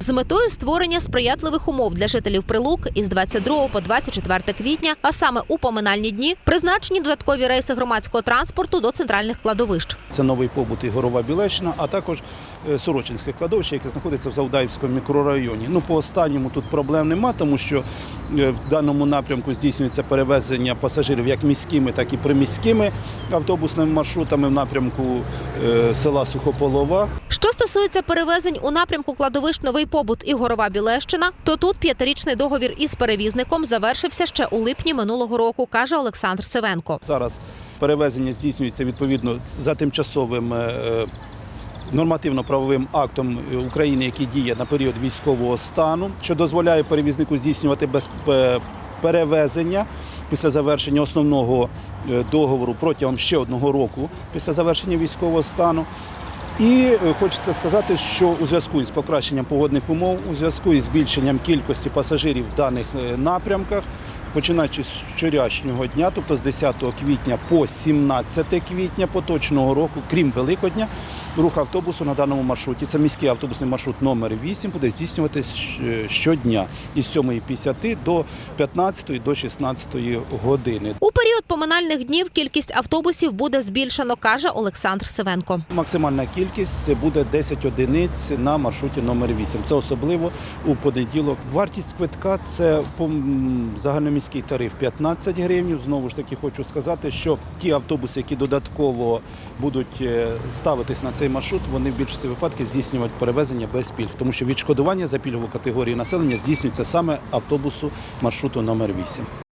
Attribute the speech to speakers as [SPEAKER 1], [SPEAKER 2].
[SPEAKER 1] З метою створення сприятливих умов для жителів Прилук із 22 по 24 квітня, а саме у поминальні дні, призначені додаткові рейси громадського транспорту до центральних кладовищ.
[SPEAKER 2] Це новий побут і Горова Білещина, а також е, Сорочинське кладовище, яке знаходиться в Завдаївському мікрорайоні. Ну, по останньому тут проблем нема, тому що е, в даному напрямку здійснюється перевезення пасажирів як міськими, так і приміськими автобусними маршрутами в напрямку е, села Сухополова.
[SPEAKER 1] Що стосується перевезень у напрямку кладовищ Новий Побут і Горова Білещина, то тут п'ятирічний договір із перевізником завершився ще у липні минулого року, каже Олександр Сивенко.
[SPEAKER 2] Зараз перевезення здійснюється відповідно за тимчасовим е, е, нормативно-правовим актом України, який діє на період військового стану, що дозволяє перевізнику здійснювати без е, перевезення після завершення основного договору протягом ще одного року після завершення військового стану. І е, хочеться сказати, що у зв'язку із покращенням погодних умов, у зв'язку із збільшенням кількості пасажирів в даних е, напрямках, починаючи з вчорашнього дня, тобто з 10 квітня по 17 квітня поточного року, крім Великодня, рух автобусу на даному маршруті, це міський автобусний маршрут номер 8, буде здійснюватись е, щодня із 7.50 до 15 до 16 години.
[SPEAKER 1] У період поминальних днів кількість автобусів буде збільшено, каже Олександр Сивенко.
[SPEAKER 2] Максимальна кількість буде 10 одиниць на маршруті номер 8. Це особливо у понеділок. Вартість квитка це загальноміський тариф 15 гривень. Знову ж таки, хочу сказати, що ті автобуси, які додатково будуть е, ставитись на цей маршрут, вони в більшості випадків здійснюють перевезення без пільг, тому що відшкодування за пільгову категорію населення здійснюється саме автобусу маршруту номер 8.